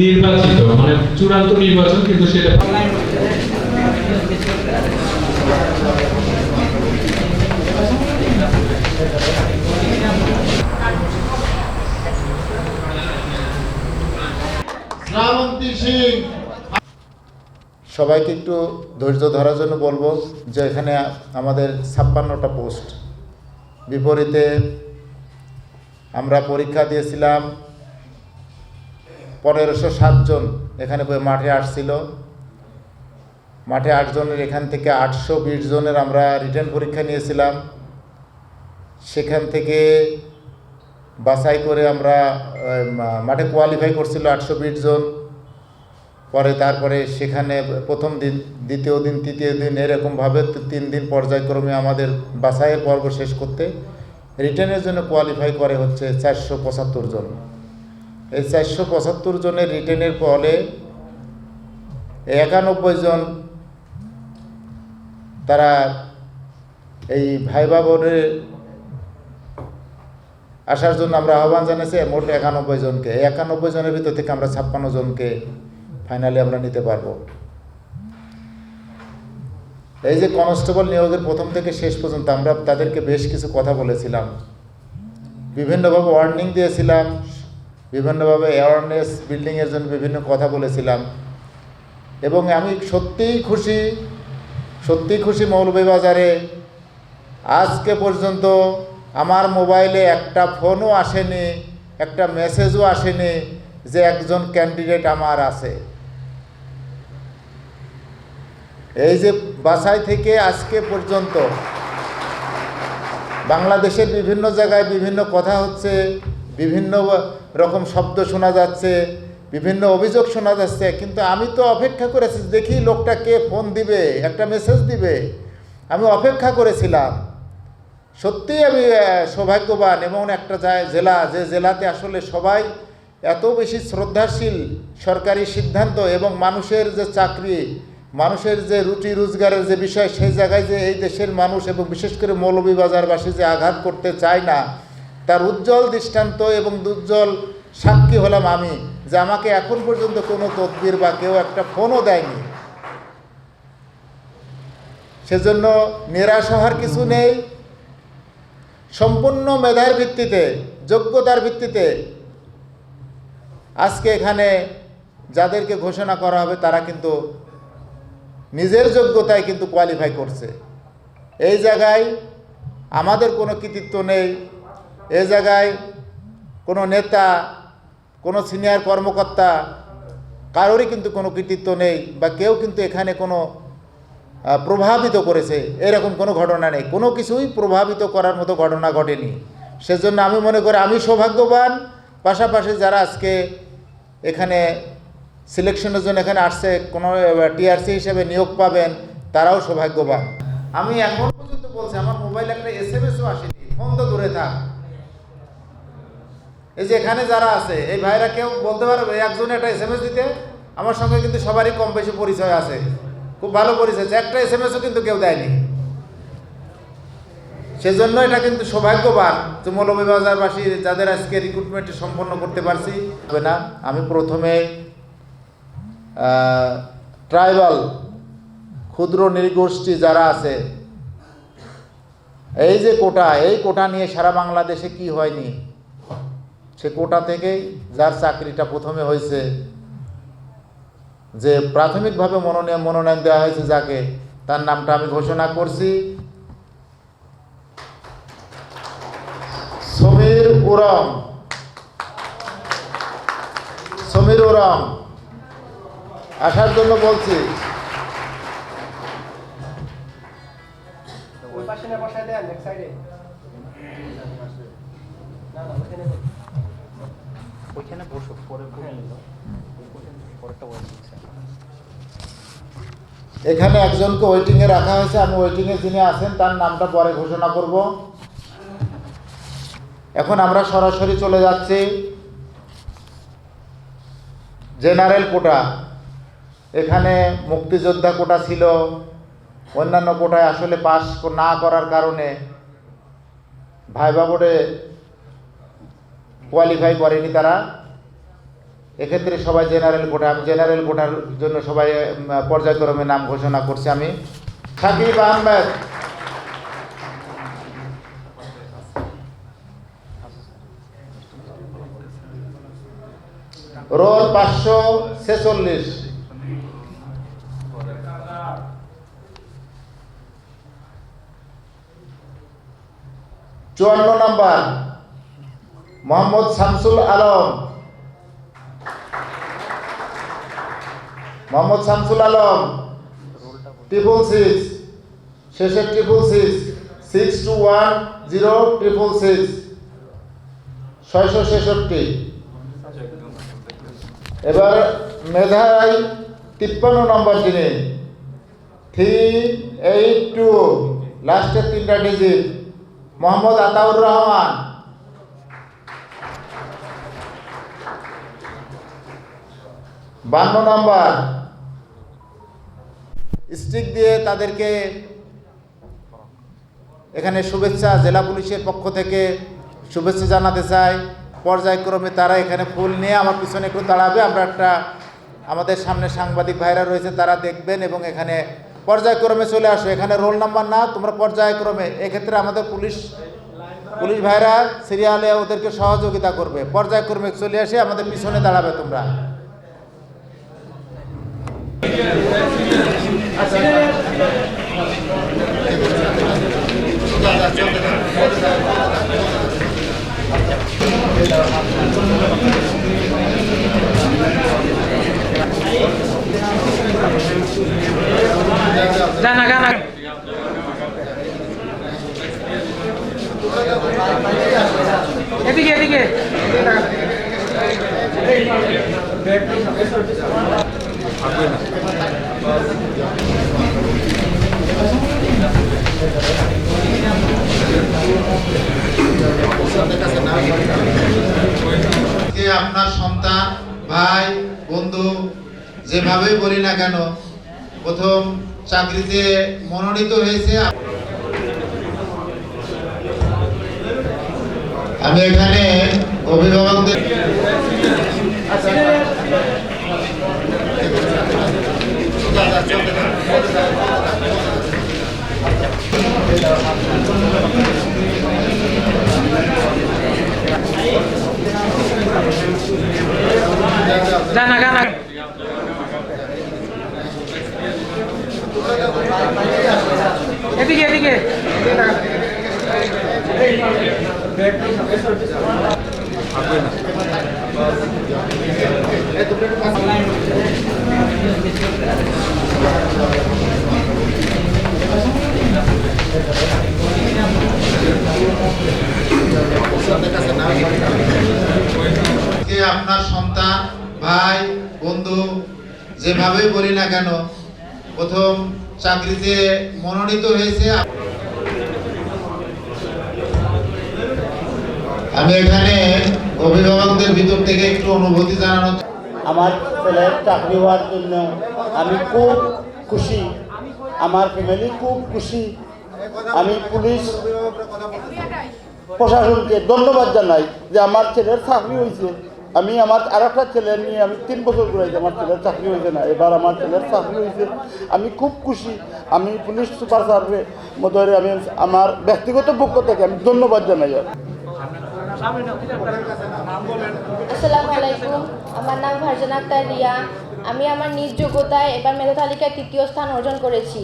নির্বাচিত মানে চূড়ান্ত নির্বাচন কিন্তু সেটা সবাইকে একটু ধৈর্য ধরার জন্য বলব যে এখানে আমাদের ছাপ্পান্নটা পোস্ট। বিপরীতে আমরা পরীক্ষা দিয়েছিলাম পনেরোশো সাতজন এখানে মাঠে আসছিল। মাঠে আটজনের এখান থেকে আটশো বিশ জনের আমরা রিটার্ন পরীক্ষা নিয়েছিলাম। সেখান থেকে বাছাই করে আমরা মাঠে কোয়ালিফাই করছিল আটশো বিশ জন। পরে তারপরে সেখানে প্রথম দিন, দ্বিতীয় দিন, তৃতীয় দিন এরকমভাবে তিন দিন পর্যায়ক্রমে আমাদের বাছাইয়ের পর্ব শেষ করতে রিটার্নের জন্য কোয়ালিফাই করে হচ্ছে চারশো পঁচাত্তর জন। এই চারশো পঁচাত্তর জনের রিটার্নের ফলে একানব্বই জন তারা এই ভাইবা বোর্ডে আসার জন্য আমরা আহ্বান জানিয়েছি, মোট একানব্বই জনকে। একানব্বই জনের ভিতর থেকে আমরা ছাপ্পান্ন জনকে ফাইনালি আমরা নিতে পারব। এই যে কনস্টেবল নিয়োগের প্রথম থেকে শেষ পর্যন্ত আমরা তাদেরকে বেশ কিছু কথা বলেছিলাম। বিভিন্নভাবে ওয়ার্নিং দিয়েছিলাম, বিভিন্নভাবে অ্যাওয়ারনেস বিল্ডিংয়ের জন্য বিভিন্ন কথা বলেছিলাম। এবং আমি সত্যিই খুশি সত্যিই খুশি মৌলভীবাজারে। আজকে পর্যন্ত আমার মোবাইলে একটা ফোনও আসেনি, একটা মেসেজও আসেনি যে একজন ক্যান্ডিডেট আমার আছে। এই যে বাসাই থেকে আজকে পর্যন্ত বাংলাদেশের বিভিন্ন জায়গায় বিভিন্ন কথা হচ্ছে, বিভিন্ন রকম শব্দ শোনা যাচ্ছে, বিভিন্ন অভিযোগ শোনা যাচ্ছে, কিন্তু আমি তো অপেক্ষা করেছি দেখি লোকটা কে ফোন দিবে, একটা মেসেজ দিবে। আমি অপেক্ষা করেছিলাম। সত্যিই আমি সৌভাগ্যবান এমন একটা জেলা, যে জেলাতে আসলে সবাই এত বেশি শ্রদ্ধাশীল সরকারি সিদ্ধান্ত এবং মানুষের যে চাকরি মানুষের যে রুটি, রোজগারের যে বিষয় সেই জায়গায় যে এই দেশের মানুষ এবং বিশেষ করে মৌলভীবাজারবাসী যে আঘাত করতে চায় না, তার উজ্জ্বল দৃষ্টান্ত এবং উজ্জ্বল সাক্ষী হলাম আমি যে আমাকে এখন পর্যন্ত কোনো তদবির বা কেউ একটা ফোনও দেয়নি। সেজন্য নিরাশ হওয়ার কিছু নেই। সম্পূর্ণ মেধার ভিত্তিতে, যোগ্যতার ভিত্তিতে আজকে এখানে যাদেরকে ঘোষণা করা হবে তারা কিন্তু নিজের যোগ্যতায় কিন্তু কোয়ালিফাই করছে। এই জায়গায় আমাদের কোনো কৃতিত্ব নেই। এই জায়গায় কোনো নেতা, কোনো সিনিয়র কর্মকর্তা কারোরই কিন্তু কোনো কৃতিত্ব নেই বা কেউ কিন্তু এখানে কোনো প্রভাবিত করেছে। এরকম কোনো ঘটনা নেই। কোনো কিছুই প্রভাবিত করার মতো ঘটনা ঘটেনি। সেজন্য আমি মনে করি আমি সৌভাগ্যবান। পাশাপাশি যারা আজকে এখানে সিলেকশনের জন্য এখানে আসছে, কোনো টিআরসি হিসেবে নিয়োগ পাবেন, তারাও সৌভাগ্যবান। আমি এখন পর্যন্ত বলছি, আমার মোবাইল একটা এস এম এসও আসেনি। ফোন তো দূরে থাক। এই যে এখানে যারা আছে, এই ভাইরা কেউ বলতে পারবে একজন একটা এস এম এস দিতে, আমার সঙ্গে কিন্তু সবারই কম বেশি পরিচয় আছে। খুব ভালো পরিচয় একটা এস এম এসও কিন্তু কেউ দেয়নি। সেজন্য এটা কিন্তু সৌভাগ্যবান যে মৌলভীবাজারবাসী, যাদের আজকে রিক্রুটমেন্ট সম্পন্ন করতে পারছি, হবে না। আমি প্রথমে ট্রাইবাল ক্ষুদ্র নৃগোষ্ঠী যারা আছে, এই যে কোটা, এই কোটা নিয়ে সারা বাংলাদেশে কি হয়নি? সে কোটা থেকেই যার চাকরিটা প্রথমে হয়েছে, যে প্রাথমিকভাবে মনোনয়ন মনোনয়ন দেওয়া হয়েছে যাকে, তার নামটা আমি ঘোষণা করছি। সমীর উরম সমীর উরম আসার জন্য বলছি। ওইখানে বসো। পরে এখানে একজনকে ওয়েটিংয়ে রাখা হয়েছে আমি ওয়েটিংয়ে যিনি আছেন তার নামটা পরে ঘোষণা করব। এখন আমরা সরাসরি চলে যাচ্ছি। General quota. এখানে মুক্তিযোদ্ধা কোটা ছিল, অন্যান্য কোটায় আসলে পাস না করার কারণে ভাইবা বোর্ডে কোয়ালিফাই করেনি তারা। এক্ষেত্রে সবাই জেনারেল কোটা, আমি জেনারেল কোটার জন্য সবাই পর্যায়ক্রমে নাম ঘোষণা করছি আমি। সাকিব আহমেদ। রোল পাঁচশো ছেচল্লিশ। চুয়ান্ন number. Mohammad Shamsul Alam. Mohammad Shamsul Alam. Triple six শেষের triple six six two one zero triple six ছয়শো ছেষট্টি। এবার মেধায় তিপ্পান্ন নম্বর যিনি। থ্রি এইট টু লাস্টের তিনটা ডিজিট মোহাম্মদ আতাউর রহমান। বান্ন নম্বর। স্টিক দিয়ে তাদেরকে এখানে শুভেচ্ছা জেলা পুলিশের পক্ষ থেকে শুভেচ্ছা জানাতে চাই। পর্যায়ক্রমে তারা এখানে ফুল নিয়ে আমার পিছনে একটু দাঁড়াবে। আমরা একটা আমাদের সামনে সাংবাদিক ভাইরা রয়েছে, তারা দেখবেন এবং এখানে পর্যায়ক্রমে চলে আসো। এখানে রোল নাম্বার না, তোমরা পর্যায়ক্রমে। এক্ষেত্রে আমাদের পুলিশ পুলিশ ভাইরা সিরিয়ালে ওদেরকে সহযোগিতা করবে। পর্যায়ক্রমে চলে আসে আমাদের পিছনে দাঁড়াবে তোমরা জানা গানা এদিকে আপনার সন্তান ভাই বন্ধু যেভাবেই বলি না কেন প্রথম চাকরিতে মনোনীত হয়েছে আমি এখানে অভিভাবকদের জানা গানা এদিকে এদিকে। আপনার সন্তান ভাই বন্ধু যেভাবেই বলি না কেন প্রথম চাকরিতে মনোনীত হয়েছে আমি এখানে অভিভাবকদের ভিতর থেকে একটু অনুভূতি জানানো আমার ছেলের চাকরি হওয়ার জন্য আমি খুব খুশি। আমার ফ্যামিলি খুব খুশি। আমি পুলিশ প্রশাসনকে ধন্যবাদ জানাই যে আমার ছেলের চাকরি হয়েছে। আমি আমার আর একটা ছেলে নিয়ে আমি তিন বছর করেছি আমার ছেলের চাকরি হয়েছে না। এবার আমার ছেলের চাকরি হয়েছে। আমি খুব খুশি। আমি পুলিশ সুপার সার্ভে মধ্যে আমি আমার ব্যক্তিগত পক্ষ থেকে আমি ধন্যবাদ জানাই আসসালামু আলাইকুম। আমার নাম ফারজানা আক্তার রিয়া। আমি আমার নিজ যোগ্যতায় এবার মেধা তালিকায় তৃতীয় স্থান অর্জন করেছি।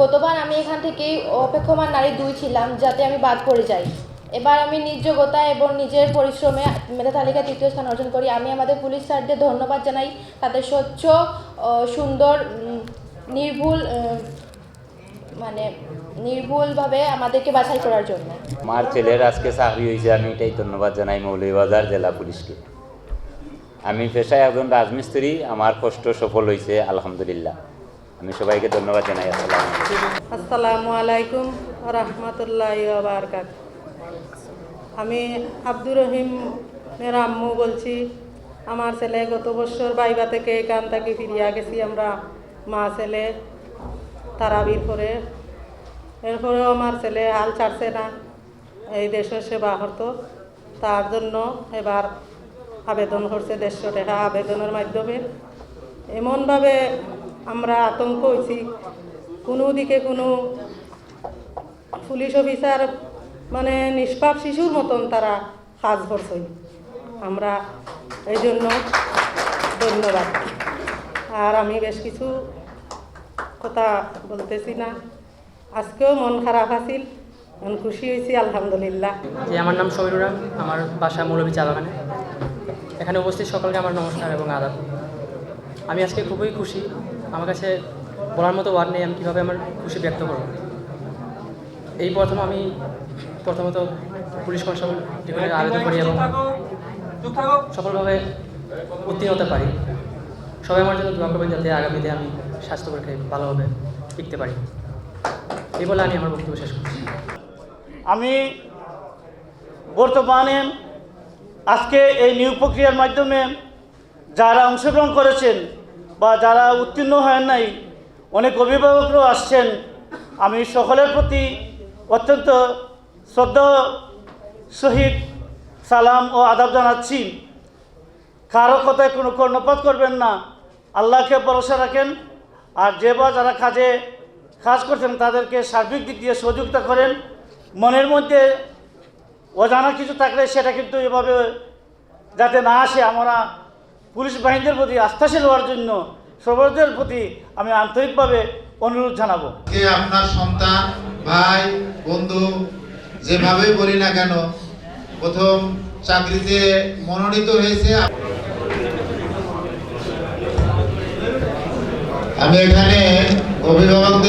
গতবার আমি এখান থেকেই অপেক্ষমান নারী দুই ছিলাম, যাতে আমি বাদ পড়ে যাই। এবার আমি নিজ যোগ্যতায় এবং নিজের পরিশ্রমে মেধা তালিকায় তৃতীয় স্থান অর্জন করি। আমি আমাদের পুলিশ স্যারদের ধন্যবাদ জানাই। তাদের স্বচ্ছ সুন্দর নির্ভুল মানে নির্ভুলভাবে আমাদেরকে বাছাই করার জন্য। আমার ছেলের আজকে চাকরি হয়েছে আমি এটাই ধন্যবাদ জানাই মৌলভীবাজার জেলা পুলিশকে। আমি পেশায় একজন রাজমিস্ত্রি আমার কষ্ট সফল হয়েছে আলহামদুলিল্লাহ। আমি সবাইকে ধন্যবাদ জানাই আসসালাম আসসালামু আলাইকুম রহমতুল্লাহ বারকাত আমি আব্দুর রহিম মেরা আম্মু বলছি আমার ছেলে গত বছর বাইবা থেকে এখান থেকে ফিরিয়া গেছি আমরা। মা ছেলে তারাবির পরে এরপরেও আমার ছেলে হাল ছাড়ছে না। এই দেশের সেবা হতো তার জন্য এবার আবেদন করছে দেড়শো টাকা আবেদনের মাধ্যমে। এমনভাবে আমরা আতঙ্ক হয়েছি। কোনো দিকে কোনো পুলিশ অফিসার মানে নিষ্পাপ শিশুর মতন তারা কাজ করছে। আমরা এই জন্য ধন্যবাদ। আর আমি বেশ কিছু কথা বলতেছি না। আজকেও মন খারাপ আছিল, মন খুশি হয়েছি, আলহামদুলিল্লাহ। যে আমার নাম সমীরুরা আমার বাসা মৌলভী চা বাগানে এখানে উপস্থিত সকলকে আমার নমস্কার এবং আদাব। আমি আজকে খুবই খুশি, আমার কাছে বলার মতো ওয়ার্ড নেই, আমি কীভাবে আমার খুশি ব্যক্ত করব? এই প্রথম আমি প্রথমত পুলিশ কনস্টেবল আবেদন করি এবং সফলভাবে উত্তীর্ণ হতে পারি। সবাই আমার জন্য দোয়া করবেন যাতে আগামীতে আমি স্বাস্থ্য পরীক্ষায় ভালোভাবে টিকতে পারি। এই বলে আমি আমার বক্তব্য শেষ করছি। আমি বর্তমানে আজকে এই নিয়োগ প্রক্রিয়ার মাধ্যমে যারা অংশগ্রহণ করেছেন বা যারা উত্তীর্ণ হয় নাই, অনেক অভিভাবকরাও আসছেন, আমি সকলের প্রতি অত্যন্ত শ্রদ্ধা সহিত সালাম ও আদাব জানাচ্ছি। কারও কথায় কোনো কর্ণপাত করবেন না। আল্লাহকে ভরসা রাখেন। আর যে বা যারা কাজে কাজ করছেন, তাদেরকে সার্বিক দিক দিয়ে সহযোগিতা করেন। মনের মধ্যে অজানা কিছু থাকলে সেটা কিন্তু এভাবে যাতে না আসে। আমরা পুলিশ বাহিনীদের প্রতি আস্থাশীল হওয়ার জন্য সর্বদের প্রতি আমি আন্তরিকভাবে অনুরোধ জানাব। আপনার সন্তান, ভাই, বন্ধু যেভাবে বলি না কেন, প্রথম চাকরিতে মনোনীত হয়েছে। আমি এখানে অভিভাবকদের